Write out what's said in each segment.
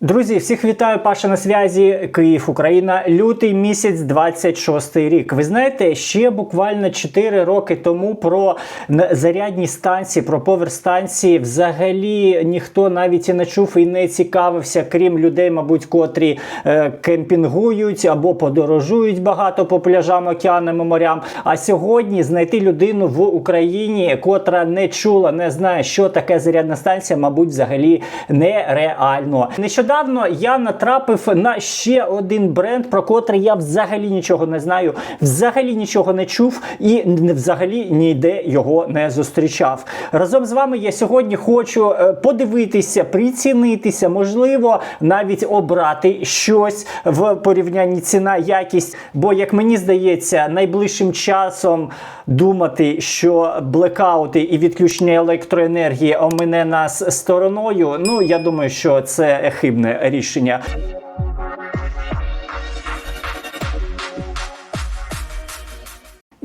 Друзі, всіх вітаю, Паша на зв'язі, Київ, Україна, лютий місяць, 26 рік. Ви знаєте, ще буквально 4 роки тому про зарядні станції, про поверстанції взагалі ніхто навіть і не чув і не цікавився, крім людей, мабуть, котрі е, кемпінгують або подорожують багато по пляжам, океанам і морям. А сьогодні знайти людину в Україні, котра не чула, не знає, що таке зарядна станція, мабуть, взагалі нереально. Нещодавно я натрапив на ще один бренд, про котрий я взагалі нічого не знаю, взагалі нічого не чув і взагалі ніде його не зустрічав. Разом з вами я сьогодні хочу е, подивитися, прицінитися, можливо, навіть обрати щось в порівнянні ціна якість. Бо, як мені здається, найближчим часом думати, що блекаути і відключення електроенергії омине нас стороною. Ну я думаю, що це хибне рішення.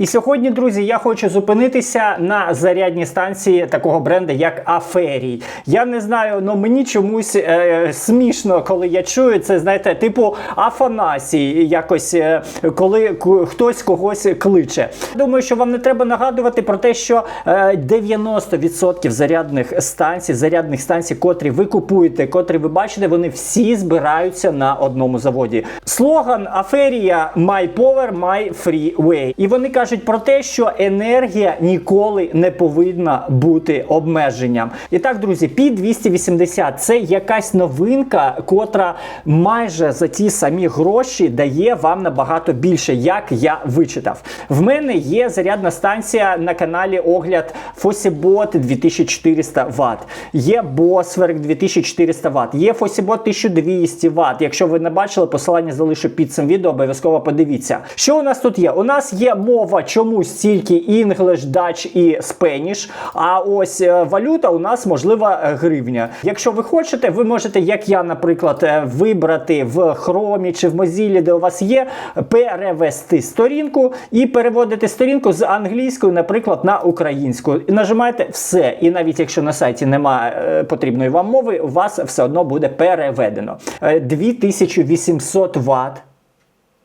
І сьогодні, друзі, я хочу зупинитися на зарядній станції такого бренду, як Аферій. Я не знаю, але мені чомусь е, смішно, коли я чую це, знаєте, типу Афанасій, якось е, коли хтось когось кличе. Думаю, що вам не треба нагадувати про те, що е, 90% зарядних станцій, зарядних станцій, котрі ви купуєте, котрі ви бачите, вони всі збираються на одному заводі. Слоган Аферія My Power, My Free Way. І вони кажуть про те, що енергія ніколи не повинна бути обмеженням. І так, друзі, P280 це якась новинка, котра майже за ті самі гроші дає вам набагато більше, як я вичитав. В мене є зарядна станція на каналі Огляд Fosibot 2400 Вт. Є Boswerk 2400 Вт, є Fosibot 1200 Вт. Якщо ви не бачили, посилання залишу під цим відео, обов'язково подивіться. Що у нас тут є? У нас є мова чомусь тільки English, Dutch і Spanish, а ось е, валюта у нас можлива гривня. Якщо ви хочете, ви можете, як я, наприклад, е, вибрати в Chrome чи в Mozilla, де у вас є, перевести сторінку і переводити сторінку з англійської, наприклад, на українську. Нажимаєте все. І навіть якщо на сайті немає е, потрібної вам мови, у вас все одно буде переведено. Е, 2800 Вт.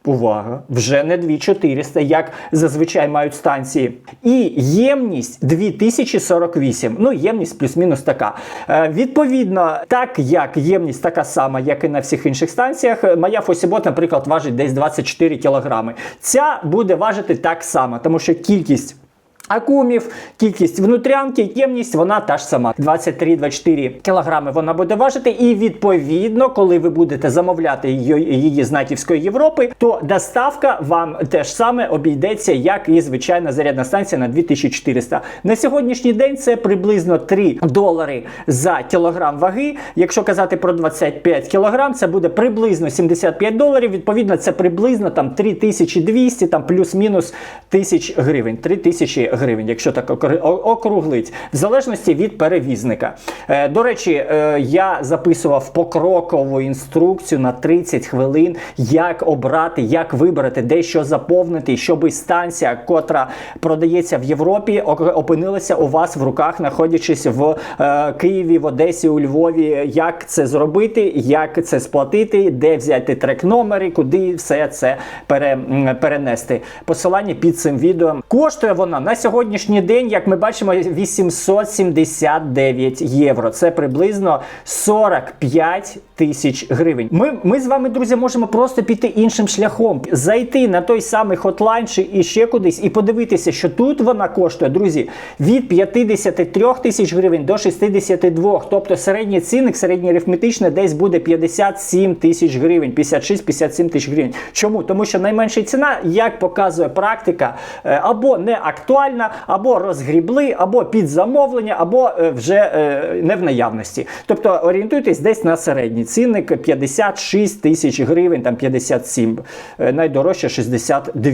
Увага, вже не 2400, як зазвичай мають станції. І ємність 2048. Ну, ємність плюс-мінус така. Е, відповідно, так як ємність така сама, як і на всіх інших станціях, моя Фосібот, наприклад, важить десь 24 кілограми. Ця буде важити так само, тому що кількість. Акумів, кількість внутрянки, ємність, вона та ж сама. 23-24 кілограми вона буде важити. І відповідно, коли ви будете замовляти її, з натівської Європи, то доставка вам теж саме обійдеться, як і звичайна зарядна станція на 2400. На сьогоднішній день це приблизно 3 долари за кілограм ваги. Якщо казати про 25 кілограм, це буде приблизно 75 доларів. Відповідно, це приблизно там 3200, там плюс-мінус тисяч гривень. 3000 гривень, якщо так округлить, в залежності від перевізника. Е, до речі, е, я записував покрокову інструкцію на 30 хвилин, як обрати, як вибрати, де що заповнити, щоб станція, котра продається в Європі, опинилася у вас в руках, знаходячись в е, Києві, в Одесі, у Львові. Як це зробити, як це сплатити, де взяти трек-номери, куди все це перенести. Посилання під цим відео. Коштує вона на сьогоднішній день, як ми бачимо, 879 євро. Це приблизно 45 тисяч гривень. Ми, ми з вами, друзі, можемо просто піти іншим шляхом, зайти на той самий хотлайн чи і ще кудись і подивитися, що тут вона коштує, друзі, від 53 тисяч гривень до 62. Тобто середній цінник, середній арифметичний десь буде 57 тисяч гривень, 56-57 тисяч гривень. Чому? Тому що найменша ціна, як показує практика, е, або не актуальна, або розгрібли, або під замовлення, або е, вже е, не в наявності. Тобто орієнтуйтесь десь на середній цінник 56 тисяч гривень, там 57, е, найдорожче 62.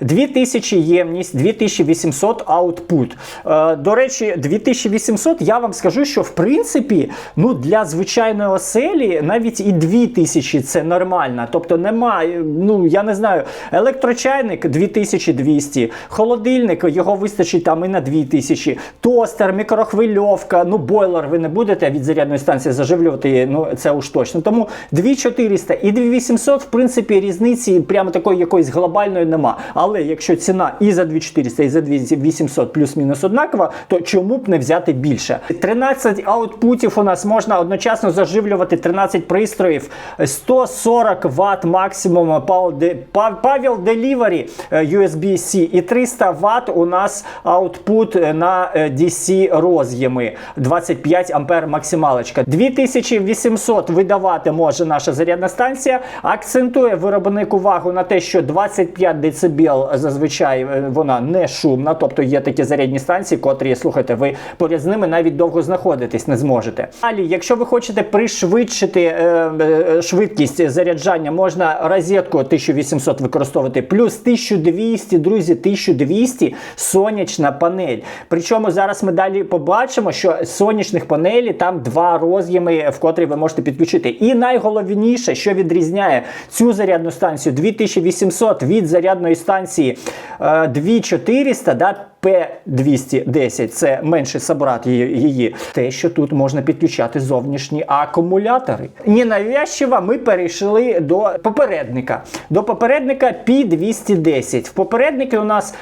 2000 ємність, 2800 аутпут. Е, До речі, 2800 я вам скажу, що в принципі ну, для звичайної оселі навіть і 2000 це нормально. Тобто немає, ну я не знаю, електрочайник 2200, холодильник, його його вистачить там і на 2000. Тостер, мікрохвильовка, ну бойлер ви не будете від зарядної станції заживлювати, ну це уж точно. Тому 2400 і 2800, в принципі, різниці прямо такої якоїсь глобальної нема. Але якщо ціна і за 2400, і за 2800 плюс-мінус однакова, то чому б не взяти більше? 13 аутпутів у нас можна одночасно заживлювати 13 пристроїв, 140 Вт максимум Pavel Delivery USB-C і 300 Вт у нас аутпут на е, DC роз'єми. 25 ампер максималочка. 2800 видавати може наша зарядна станція. Акцентує виробник увагу на те, що 25 дБ зазвичай е, вона не шумна, тобто є такі зарядні станції, котрі, слухайте, ви поряд з ними навіть довго знаходитись не зможете. Далі, якщо ви хочете пришвидшити е, е, швидкість заряджання, можна розетку 1800 використовувати, плюс 1200, друзі, 1200 сонячна панель. Причому зараз ми далі побачимо, що сонячних панелей там два роз'єми, в котрі ви можете підключити. І найголовніше, що відрізняє цю зарядну станцію 2800 від зарядної станції е, 2400, да, P210, це менший собрат її, її, те, що тут можна підключати зовнішні акумулятори. Ненавязчиво ми перейшли до попередника. До попередника P210. В попередники у нас.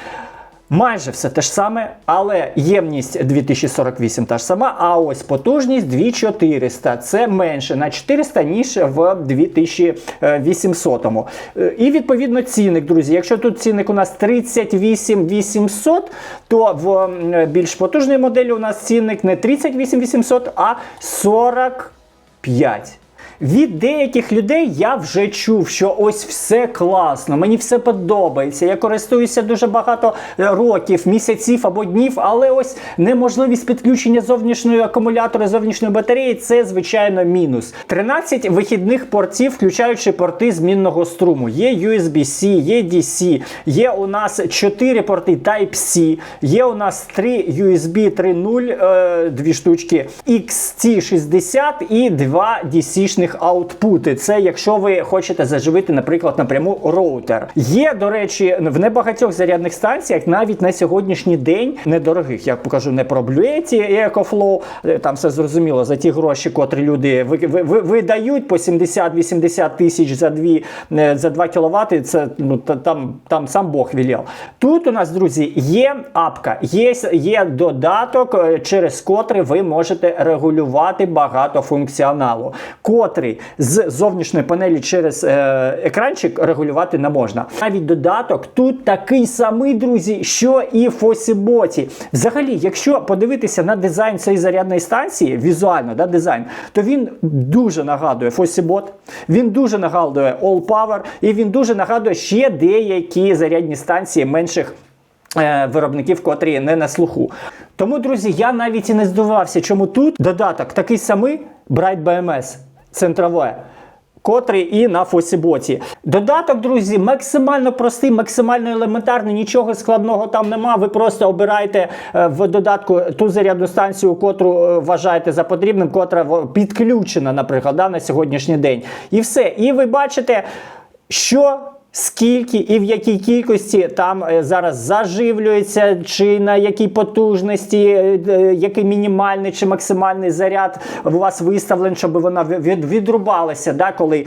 Майже все те ж саме, але ємність 2048 та ж сама, а ось потужність 2400. Це менше на 400, ніж в 2800. Е, І відповідно цінник, друзі. Якщо тут цінник у нас 38 800, то в більш потужній моделі у нас цінник не 38 800, а 45. Від деяких людей я вже чув, що ось все класно, мені все подобається. Я користуюся дуже багато е, років, місяців або днів, але ось неможливість підключення зовнішньої акумулятора, зовнішньої батареї це звичайно мінус. 13 вихідних портів, включаючи порти змінного струму. Є USB-C, є DC, є у нас 4 порти Type-C, є у нас 3 USB 3.0, е, дві штучки, XT60 і 2 DC-шних аутпути. Це якщо ви хочете заживити, наприклад, напряму роутер. Є, до речі, в небагатьох зарядних станціях навіть на сьогоднішній день недорогих. Я покажу не про Bluetti і EcoFlow, е, там все зрозуміло за ті гроші, котрі люди ви, ви, ви, видають по 70-80 тисяч за 2, е, за 2 кВт. Це ну там, там сам Бог вілів. Тут у нас, друзі, є апка, є, є додаток, е, через котрий ви можете регулювати багато функціоналу, котрий з зовнішньої панелі через е, екранчик регулювати не можна. Навіть додаток тут такий самий, друзі, що і Фосіботі. Взагалі, якщо подивитися на дизайн цієї зарядної станції, візуально да, дизайн, то він дуже нагадує Фосібот, він дуже нагадує All Power, і він дуже нагадує ще деякі зарядні станції менших. е, Виробників, котрі не на слуху. Тому, друзі, я навіть і не здивувався, чому тут додаток такий самий Bright BMS центрове. Котрий і на Фосіботі. Додаток, друзі, максимально простий, максимально елементарний, нічого складного там нема. Ви просто обираєте е, в додатку ту зарядну станцію, котру е, вважаєте за потрібним, котра підключена, наприклад, да, на сьогоднішній день. І все. І ви бачите, що. Скільки і в якій кількості там е, зараз заживлюється, чи на якій потужності, е, е, який мінімальний чи максимальний заряд у вас виставлений, щоб вона від- від- відрубалася, да, коли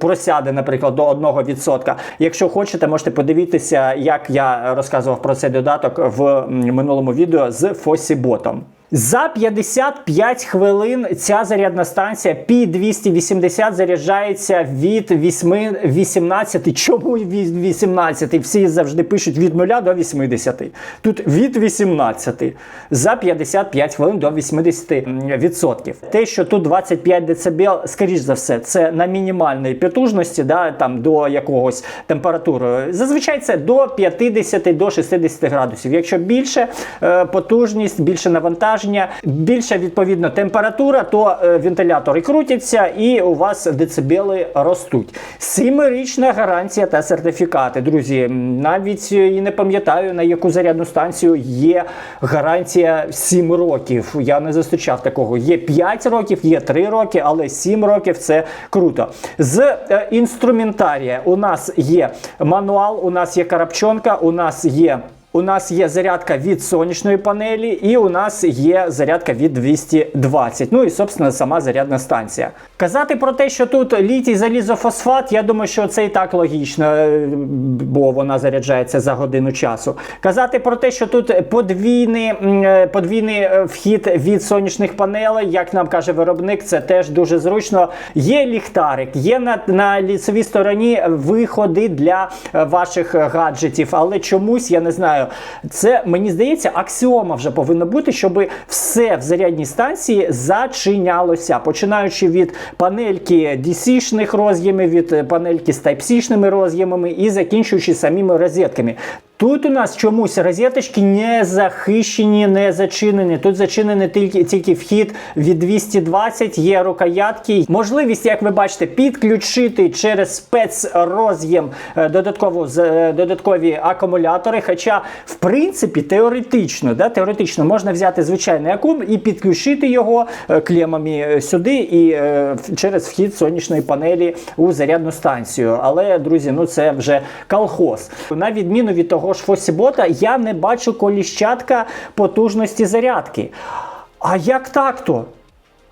просяде, наприклад, до 1%. Якщо хочете, можете подивитися, як я розказував про цей додаток в минулому відео з Фосіботом. За 55 хвилин ця зарядна станція P280 заряджається від 8, 18. Чому від 18? Всі завжди пишуть від 0 до 80. Тут від 18 за 55 хвилин до 80%. Те, що тут 25 дБ, скоріш за все, це на мінімальній потужності, да, там до якогось температури. Зазвичай це до 50 до 60 градусів. Якщо більше е, потужність, більше навантаження, більша відповідно температура, то е, вентилятори крутяться і у вас децибели ростуть. Сімирічна гарантія та сертифікати. Друзі, навіть і не пам'ятаю на яку зарядну станцію є гарантія 7 років. Я не зустрічав такого. Є 5 років, є 3 роки, але 7 років це круто. З е, інструментарія у нас є мануал, у нас є карабчонка, у нас є У нас є зарядка від сонячної панелі, і у нас є зарядка від 220. Ну і, собственно, сама зарядна станція. Казати про те, що тут літій залізофосфат, я думаю, що це і так логічно, е, бо вона заряджається за годину часу. Казати про те, що тут подвійний, е, подвійний е, вхід від сонячних панелей, як нам каже виробник, це теж дуже зручно. Є ліхтарик, є на, на ліцевій стороні виходи для ваших гаджетів, але чомусь я не знаю. Це мені здається, аксіома вже повинна бути, щоб все в зарядній станції зачинялося, починаючи від панельки DC-шних роз'ємів, від панельки з Type-C-шними роз'ємами і закінчуючи самими розетками. Тут у нас чомусь розеточки не захищені, не зачинені. Тут зачинений тільки, тільки вхід від 220, є рукоятки. Можливість, як ви бачите, підключити через спецроз'єм е, додатково, е, додаткові акумулятори. Хоча, в принципі, теоретично, да, теоретично можна взяти звичайний акум і підключити його е, клемами сюди і через вхід сонячної панелі у зарядну станцію. Але, друзі, ну це вже колхоз. На відміну від того ж Фосібота, я не бачу коліщатка потужності зарядки. А як так то?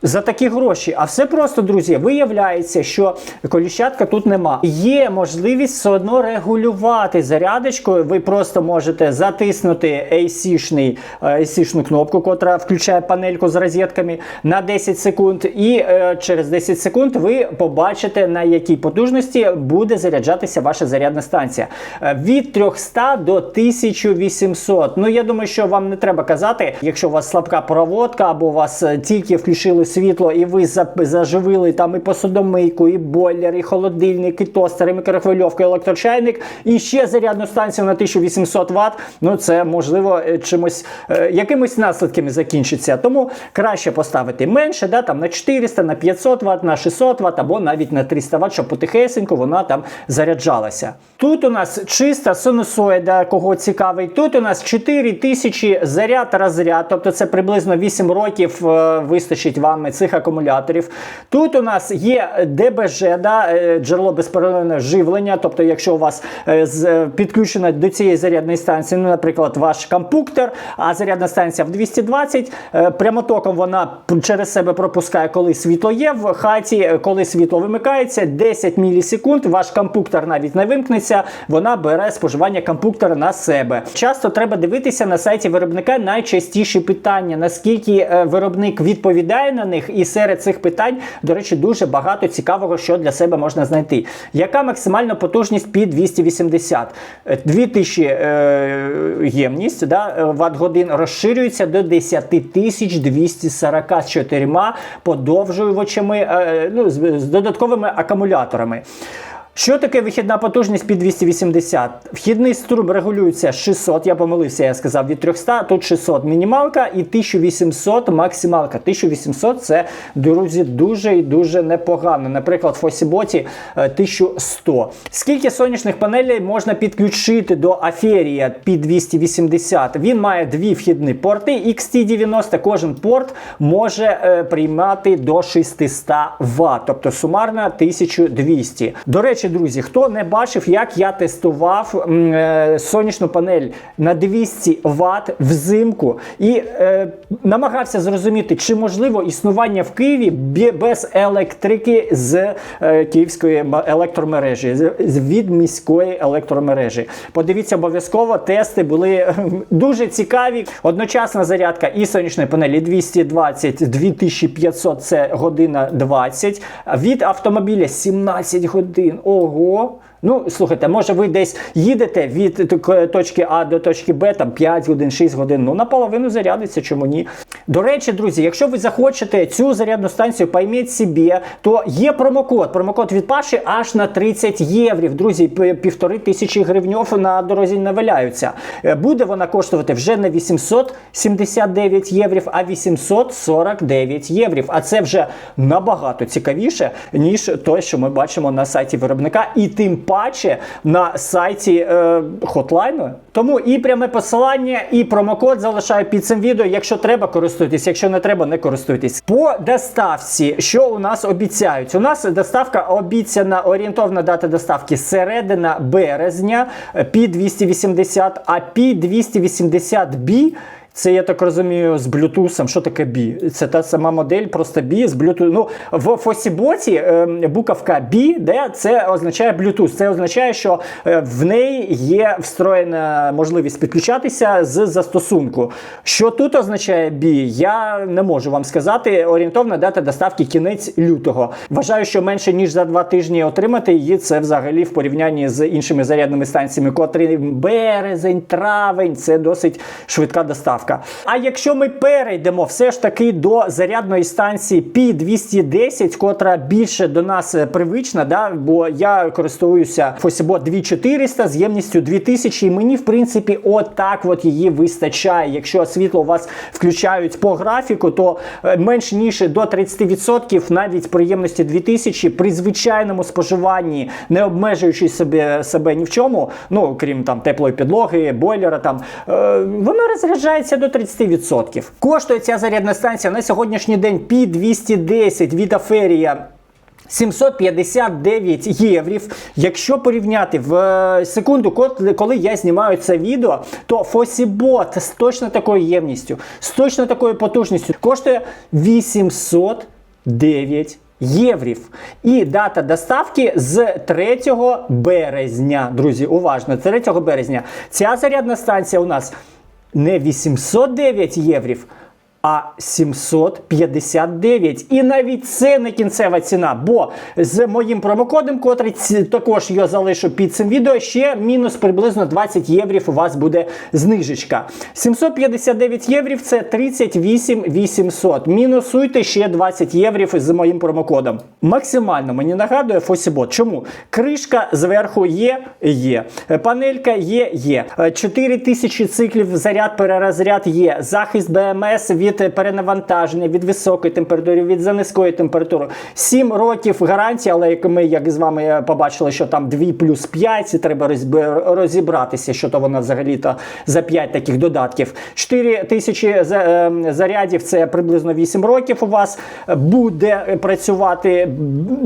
За такі гроші. А все просто, друзі, виявляється, що коліщатка тут нема. Є можливість все одно регулювати зарядочкою. Ви просто можете затиснути AC-шний, е, AC-шну кнопку, котра включає панельку з розетками на 10 секунд. І е, через 10 секунд ви побачите, на якій потужності буде заряджатися ваша зарядна станція. Е, Від 300 до 1800. Ну, я думаю, що вам не треба казати, якщо у вас слабка проводка, або у вас е, тільки включили світло, і ви заживили там і посудомийку, і бойлер, і холодильник, і тостер, і мікрохвильовка, і електрочайник, і ще зарядну станцію на 1800 Вт. Ну це можливо е, чимось е, якимись наслідками закінчиться. Тому краще поставити менше, да, там на 400, на 500 Вт, на 600 Вт або навіть на 300 Вт, щоб потихесенько вона там заряджалася. Тут у нас чиста синусоїда, кого цікавий. Тут у нас 4000 заряд розряд, тобто це приблизно 8 років е, вистачить вам цих акумуляторів. Тут у нас є ДБЖ, да, е, джерело безперервного живлення. Тобто, якщо у вас е, е, підключена до цієї зарядної станції, ну, наприклад, ваш компуктор, а зарядна станція в 220, е, прямотоком вона через себе пропускає, коли світло є в хаті, коли світло вимикається, 10 мілісекунд, ваш компуктор навіть не вимкнеться, вона бере споживання компуктора на себе. Часто треба дивитися на сайті виробника найчастіші питання, наскільки виробник відповідає на них, і серед цих питань, до речі, дуже багато цікавого, що для себе можна знайти. Яка максимальна потужність під 280? Е, 2000 е, ємність да, е, ватт годин розширюється до 10 тисяч 244 подовжувачами, е, ну, з, з додатковими акумуляторами. Що таке вихідна потужність під 280? Вхідний струм регулюється 600, я помилився, я сказав від 300, тут 600 мінімалка і 1800 максималка. 1800 це, друзі, дуже і дуже непогано. Наприклад, в Фосіботі е, 1100. Скільки сонячних панелей можна підключити до Аферія під 280? Він має дві вхідні порти XT90. Кожен порт може е, приймати до 600 Вт, тобто сумарно 1200. До речі, друзі, хто не бачив, як я тестував е, сонячну панель на 200 Вт взимку і е, намагався зрозуміти, чи можливо існування в Києві без електрики з е, київської електромережі, з- від міської електромережі. Подивіться обов'язково, тести були е, дуже цікаві. Одночасна зарядка і сонячної панелі 220 2500 це година 20. Від автомобіля 17 годин. horror. Ну, слухайте, може ви десь їдете від точки А до точки Б, там 5 годин, 6 годин, ну наполовину зарядиться, чому ні. До речі, друзі, якщо ви захочете цю зарядну станцію пойміть собі, то є промокод. Промокод від Паші аж на 30 євро. Друзі, півтори тисячі гривньов на дорозі не валяються. Е, Буде вона коштувати вже не 879 євро, а 849 євро. А це вже набагато цікавіше, ніж те, що ми бачимо на сайті виробника. І тим на сайті е, Хотлайну. Тому і пряме посилання, і промокод залишаю під цим відео. Якщо треба, користуйтесь, якщо не треба, не користуйтесь. По доставці, що у нас обіцяють? У нас доставка обіцяна орієнтовна дата доставки середина березня пі 280, а пі 280 b це я так розумію з Bluetooth. Що таке B? Це та сама модель, просто B з Bluetooth. Ну, в Фосіботі е, буковка B, де це означає Bluetooth. Це означає, що е, в неї є встроєна можливість підключатися з застосунку. Що тут означає B, я не можу вам сказати. Орієнтовна дата доставки кінець лютого. Вважаю, що менше ніж за два тижні отримати її. Це взагалі в порівнянні з іншими зарядними станціями, котрі березень, травень. Це досить швидка доставка. А якщо ми перейдемо все ж таки до зарядної станції P210, котра більше до нас е, привична, да, бо я користуюся Fosibot 2400 з ємністю 2000, і мені, в принципі, отак от її вистачає. Якщо світло у вас включають по графіку, то е, менш ніж до 30% навіть при ємності 2000 при звичайному споживанні, не обмежуючи себе, себе ні в чому, ну крім там теплої підлоги, бойлера, там е, воно розряджається до 30%. Коштує ця зарядна станція на сьогоднішній день P210 від Аферія 759 єврів. Якщо порівняти в е, секунду, коли я знімаю це відео, то Fosibot з точно такою ємністю, з точно такою потужністю коштує 809 єврів. І дата доставки з 3 березня. Друзі, уважно, 3 березня. Ця зарядна станція у нас не 809 єврів, а 759. І навіть це не кінцева ціна, бо з моїм промокодом, котрий також я залишу під цим відео, ще мінус приблизно 20 єврів у вас буде знижечка. 759 єврів це 38 800. Мінусуйте ще 20 єврів з моїм промокодом. Максимально мені нагадує Fosibot. Чому? Кришка зверху є, є. Панелька є, є. 4000 циклів заряд, перерозряд є. Захист БМС від перенавантаження, від високої температури, від занизької температури. 7 років гарантії, але як ми як з вами е, побачили, що там 2 плюс 5, це треба розібратися, що то вона взагалі-то за 5 таких додатків. 4 тисячі е, зарядів, це приблизно 8 років у вас буде працювати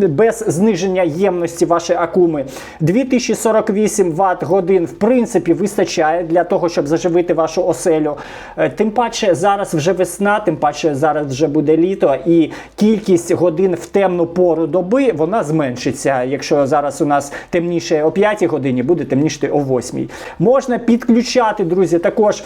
без зниження ємності вашої акуми. 2048 Вт годин, в принципі, вистачає для того, щоб заживити вашу оселю. Е, Тим паче зараз вже весна, тим паче зараз вже буде літо, і кількість годин в темну пору доби вона зменшиться. Якщо зараз у нас темніше о 5 годині, буде темніше о 8. Можна підключати, друзі, також.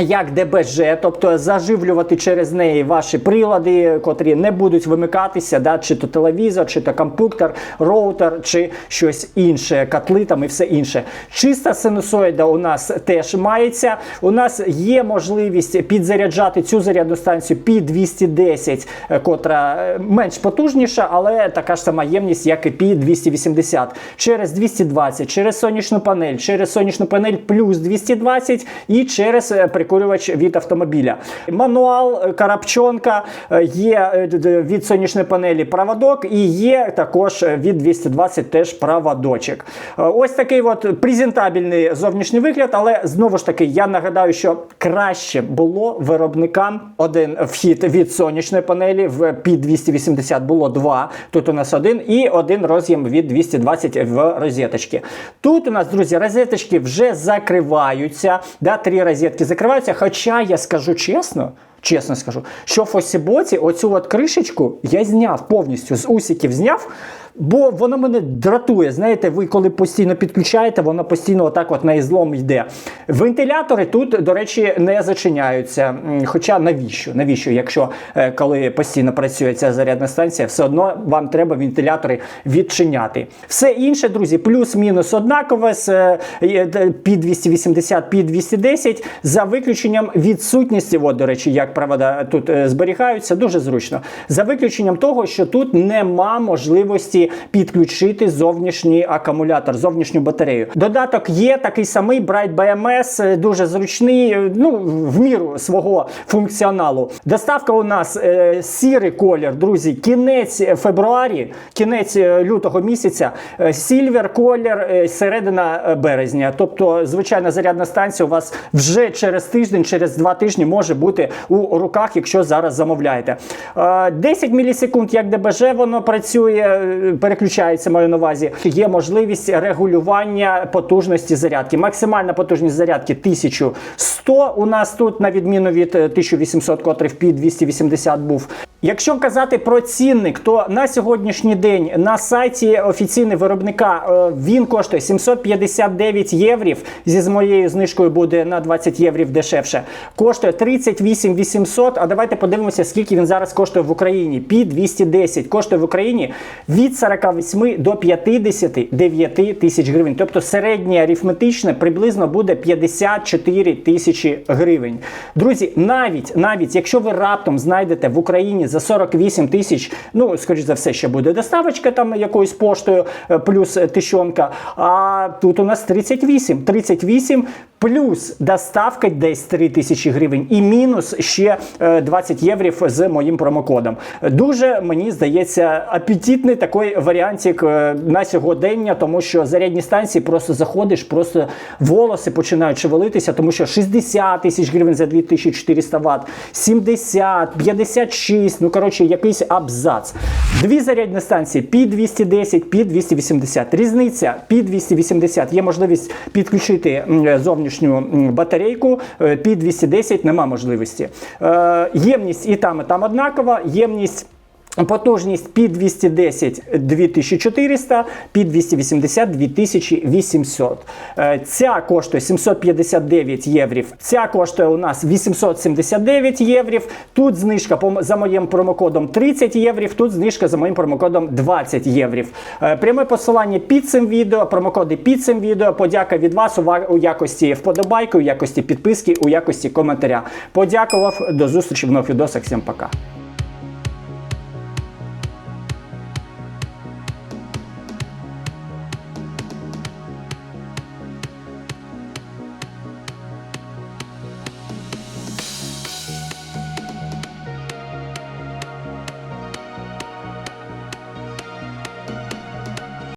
Як ДБЖ, тобто заживлювати через неї ваші прилади, котрі не будуть вимикатися, да, чи то телевізор, чи то комп'ютер, роутер, чи щось інше, котли там і все інше. Чиста синусоїда у нас теж мається. У нас є можливість підзаряджати цю зарядну станцію P210, е, котра е, менш потужніша, але така ж сама ємність, як і P280. Через 220, через сонячну панель, через сонячну панель плюс 220 і через е, прикурювач від автомобіля. Мануал, е, карабчонка, е, є е, від сонячної панелі проводок і є також від 220 теж проводочок. Ось такий от презентабельний зовнішній вигляд, але знову ж таки я нагадаю, що краще було виробникам один вхід від сонячної панелі в P280 було два. Тут у нас один і один роз'єм від 220 в розеточки. Тут у нас, друзі, розеточки вже закриваються. Да, три розетки закриваються. Хоча я скажу чесно. Чесно скажу, що в Фосіботі оцю от кришечку я зняв повністю з усиків зняв, бо воно мене дратує. Знаєте, ви коли постійно підключаєте, воно постійно отак от на ізлом йде. Вентилятори тут, до речі, не зачиняються. Хоча навіщо? Навіщо, якщо е, коли постійно працює ця зарядна станція, все одно вам треба вентилятори відчиняти. Все інше, друзі, плюс-мінус однакове з е, е, P280, P210, за виключенням відсутності, от, до речі, як як провода тут е, зберігаються, дуже зручно. За виключенням того, що тут нема можливості підключити зовнішній акумулятор, зовнішню батарею. Додаток є такий самий Bright BMS, е, дуже зручний, е, ну в міру свого функціоналу. Доставка у нас е, сірий колір, друзі, кінець фебруарі, кінець лютого місяця, сільвер колір, середина березня. Тобто, звичайна зарядна станція у вас вже через тиждень, через два тижні може бути у руках, якщо зараз замовляєте. Е, 10 мілісекунд, як ДБЖ, воно працює, е, переключається маю на увазі. Є можливість регулювання потужності зарядки. Максимальна потужність зарядки 1100 у нас тут, на відміну від е, 1800, котрий в пі 280 був. Якщо казати про цінник, то на сьогоднішній день на сайті офіційного виробника е, він коштує 759 єврів. Зі моєю знижкою буде на 20 єврів дешевше. Коштує 38 800. А давайте подивимося, скільки він зараз коштує в Україні. Пі 210 коштує в Україні від 48 до 59 тисяч гривень. Тобто середнє арифметичне приблизно буде 54 тисячі гривень. Друзі, навіть навіть якщо ви раптом знайдете в Україні за 48 тисяч, ну скоріш за все, ще буде доставочка там якоюсь поштою, е, плюс е, тищонка. А тут у нас 38. 38 плюс доставка десь 3 тисячі гривень і мінус ще е, 20 єврів з моїм промокодом. Дуже мені здається апетитний такий варіантик е, на сьогодення, тому що зарядні станції просто заходиш, просто волоси починають шевелитися, тому що 60 тисяч гривень за 2400 Вт, 70, 56, ну коротше, якийсь абзац. Дві зарядні станції пі 210, пі 280. Різниця пі 280 є можливість підключити зовнішню батарейку, е, пі 210 нема можливості. Е, Ємність і там, і там однакова, ємність. Потужність під 210 2400, під 280 2800. Е, Ця коштує 759 єврів. Ця коштує у нас 879 єврів. Тут знижка за моїм промокодом 30 єврів. Тут знижка за моїм промокодом 20 єврів. Е, Пряме посилання під цим відео, промокоди під цим відео. Подяка від вас у якості вподобайки, у якості підписки, у якості коментаря. Подякував. До зустрічі в нових відосах. Всім пока.